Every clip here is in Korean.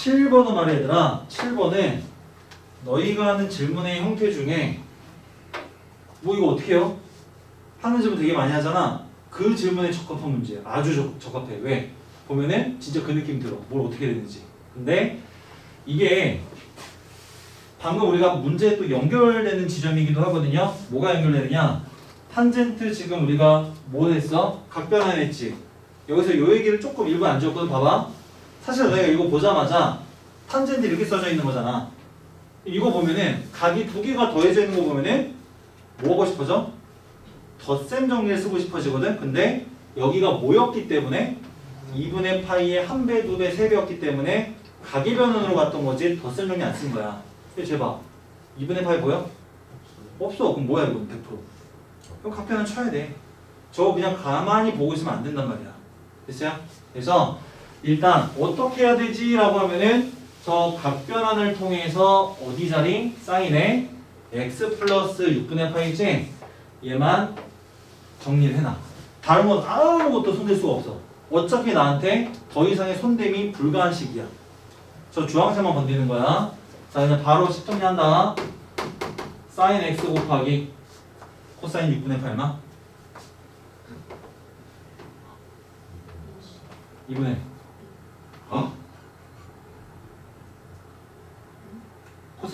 7번은 말이야 얘들아 7번은 너희가 하는 질문의 형태 중에 뭐 이거 어떻게 해요? 하는 질문 되게 많이 하잖아. 그 질문에 적합한 문제야 아주 적, 적합해. 왜? 보면은 진짜 그 느낌 들어. 뭘 어떻게 해야 되는지. 근데 이게 방금 우리가 문제에 또 연결되는 지점이기도 하거든요. 뭐가 연결되느냐? 탄젠트 지금 우리가 뭐 했어? 각변환했지. 여기서 요 얘기를 조금 일부 안 지웠거든. 봐봐 사실 너희가 이거 보자마자 탄젠트 이렇게 써져 있는 거잖아. 이거 보면은 각이 두 개가 더해져 있는 거 보면은 뭐 하고 싶어져? 덧셈 정리를 쓰고 싶어지거든. 근데 여기가 뭐였기 때문에 2분의 파이의 한 배, 두 배, 세 배였기 때문에 각의 변환으로 갔던 거지 덧셈 정리 안 쓴 거야. 근데 제발 2분의 파이 보여? 없어. 그럼 뭐야 이건? 100% 그럼 각변환 쳐야 돼. 저거 그냥 가만히 보고 있으면 안 된단 말이야. 됐어요? 그래서 일단 어떻게 해야 되지? 라고 하면은 저 각변환을 통해서 어디 자리? 사인에 x 플러스 6분의 파이지 얘만 정리를 해놔. 다른 건 아무것도 손댈 수가 없어. 어차피 나한테 더 이상의 손댈이 불가한 식이야. 저 주황색만 건드리는 거야. 자 그냥 바로 식 정리한다. 사인 x 곱하기 코사인 6분의 8만 2분의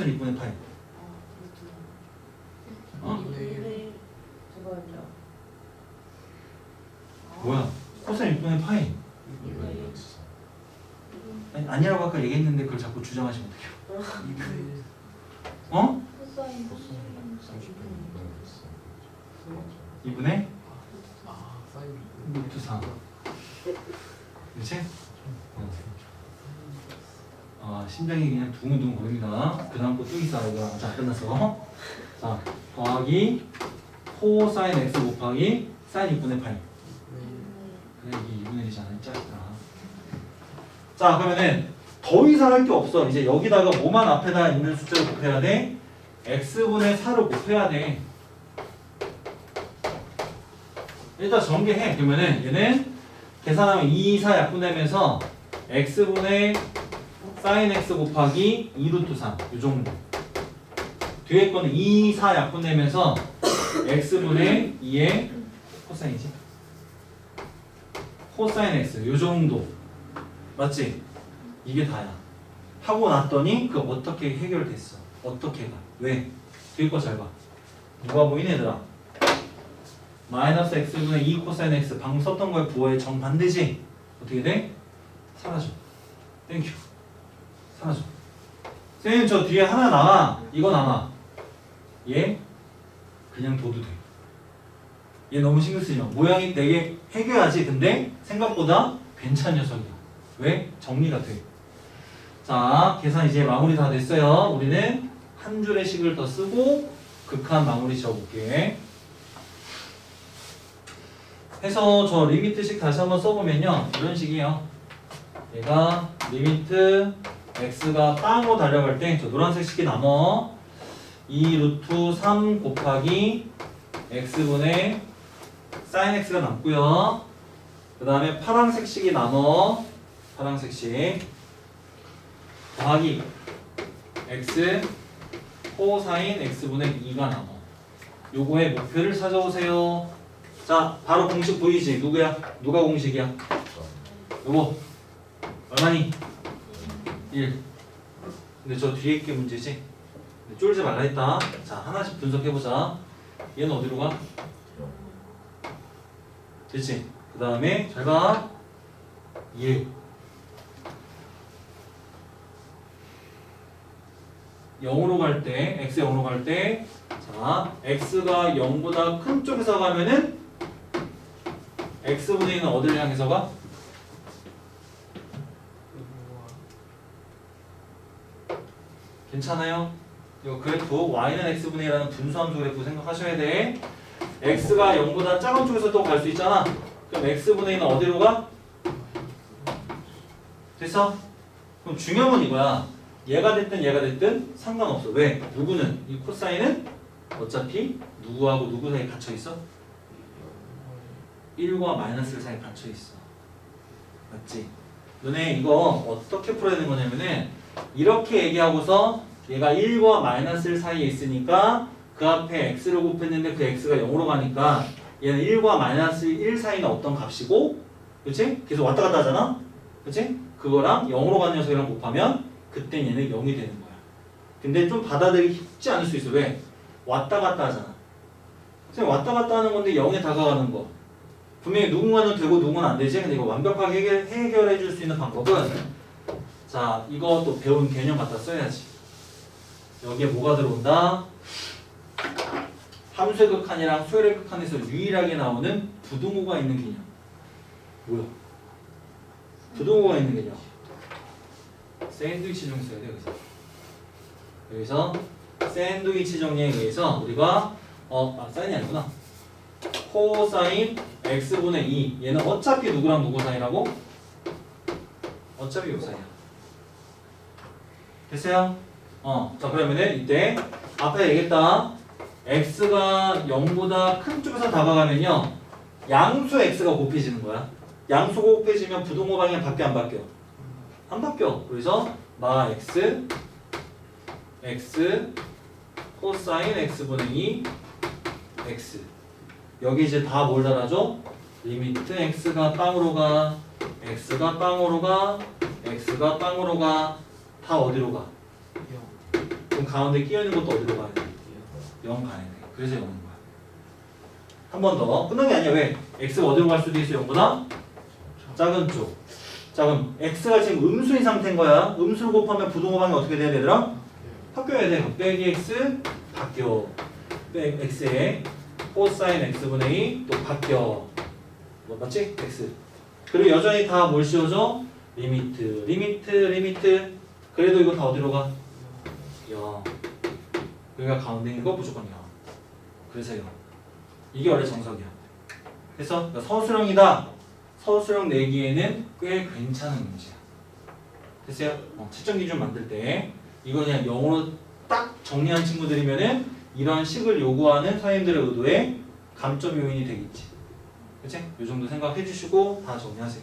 3분의 2분의 파이. 어? 뭐야? 코사인 6분의 파이. 아니, 아니라고 아까 얘기했는데 그걸 자꾸 주장하시면 돼요. 어? 2분의 루트 3. 그렇지? 심장이 그냥 두근두근 거립니다. 그 다음 거또 있어 이거 자 끝났어. 자 더하기 코사인 x 곱하기 사인 6분의 8 그래 이게 2분의 1이잖아 짜증나 자 그러면은 더 이상 할 게 없어. 이제 여기다가 뭐만 앞에다 있는 숫자를 곱해야 돼? x분의 4를 곱해야 돼. 일단 전개해. 그러면은 얘는 계산하면 2, 4 약분되면서 x분의 sin x 곱하기 2루트 3 이 정도. 뒤에 거는 2, 4 약분되면서 x분의 2의 코사인이지. 코사인 x. 요 정도. 맞지? 이게 다야. 하고 났더니 그 어떻게 해결됐어? 어떻게 가? 왜? 뒤에 거 잘 봐. 누가 보이네 얘들아? 마이너스 x분의 2 코사인 x. 방금 썼던 거에 부호의 정반대지 어떻게 돼? 사라져. 땡큐 사라져. 선생님 저 뒤에 하나 남아. 이거 남아. 얘 그냥 둬도 돼 얘 너무 신경 쓰지 마. 모양이 되게 해결하지? 근데 생각보다 괜찮은 녀석이야. 왜? 정리가 돼 자 계산 이제 마무리 다 됐어요. 우리는 한 줄의 식을 더 쓰고 극한 마무리 지어볼게. 해서 저 리미트식 다시 한번 써보면요. 이런 식이에요. 얘가 리미트 x가 빵으로 달려갈 때 저 노란색 식이 남어 2 루트 3 곱하기 x분의 sin x가 남고요 그 다음에 파란색 식이 남어 파란색 식 더하기 x 코사인 x분의 2가 남어 요거의 목표를 찾아오세요 자, 바로 공식 보이지? 누구야? 누가 공식이야? 요거 얼마니? 1 근데 저 뒤에 게 문제지? 쫄지 말라 했다 자, 하나씩 분석해보자 얘는 어디로 가? 됐지? 그 다음에 잘봐 1 0으로 갈 때, x 0으로 갈 때, 자, x가 0보다 큰 쪽에서 가면은 x분의 1은 어디를 향해서 가? 괜찮아요? 이거 그래프 y는 x분의 1이라는 분수함수 그래프 생각하셔야 돼. x가 0보다 작은 쪽에서 또 갈 수 있잖아. 그럼 x분의 1은 어디로 가? 됐어? 그럼 중요한 건 이거야. 얘가 됐든 얘가 됐든 상관없어. 왜? 누구는 이 코사인은 어차피 누구하고 누구 사이에 갇혀 있어? 1과 마이너스 사이에 갇혀 있어. 맞지? 너네 이거 어떻게 풀어야 되는 거냐면은 이렇게 얘기하고서 얘가 1과 마이너스 1 사이에 있으니까 그 앞에 x를 곱했는데 그 x가 0으로 가니까 얘는 1과 마이너스 1 사이는 어떤 값이고 그치? 계속 왔다 갔다 하잖아? 그치? 그거랑 0으로 가는 녀석이랑 곱하면 그때 얘는 0이 되는 거야. 근데 좀 받아들이기 쉽지 않을 수 있어. 왜? 왔다 갔다 하잖아. 선생님 왔다 갔다 하는 건데 0에 다가가는 거. 분명히 누군가는 되고 누군가는 안 되지? 근데 이거 완벽하게 해결, 해결해 줄 수 있는 방법은 자또 배운 개념 갖다 써야지 여기에 뭐가 들어온다? 함수의 극한이랑 수열의 극한에서 유일하게 나오는 부등호가 있는 개념 뭐야? 부등호가 있는 개념 샌드위치 중 써야 돼 여기서 여기서 샌드위치 정리에 의해서 우리가 어, 아, 사인이 아니구나 코사인 x분의 2 얘는 어차피 누구랑 누구 사이라고? 어차피 요 사이야 됐어요? 어, 자 그러면은 이때 앞에 얘기했다 x가 0보다 큰 쪽에서 다가가면요 양수 x가 곱해지는 거야 양수가 곱해지면 부동호 방향 바뀌어 안 바뀌어? 안 바뀌어 그래서 마 x x 코사인 x분의 2 x 여기 이제 다 뭘 달아줘? 리미트 x가 빵으로 가 x가 빵으로 가 x가 빵으로 가 다 어디로 가? 가운데 끼어 있는 것도 어디로 가야 돼? 0 가야 돼 그래서 0인 거야 한 번더 끝난 게 아니야 왜? x가 어디로 갈 수도 있어 0보다 작은 쪽 자 그럼 x가 지금 음수인 상태인 거야 음수를 곱하면 부동호 방이 어떻게 돼야 되더라? 바뀌어야 돼. 빼기 x 바뀌어. 빼 x에 코사인 x분의 2 또 바뀌어. 뭐 맞지? x. 그리고 여전히 다 뭘 씌워줘? 리미트, 리미트, 리미트. 그래도 이거 다 어디로 가? 0. 여기가 가운데 있는 거 무조건 0. 그래서 0. 이게 원래 정석이야. 그래서 서술형이다. 서술형 내기에는 꽤 괜찮은 문제야. 됐어요? 어, 채점 기준 만들 때 이거 그냥 영어로 딱 정리한 친구들이면은 이런 식을 요구하는 선생님들의 의도에 감점 요인이 되겠지. 그치? 요 정도 생각해 주시고 다 정리하세요.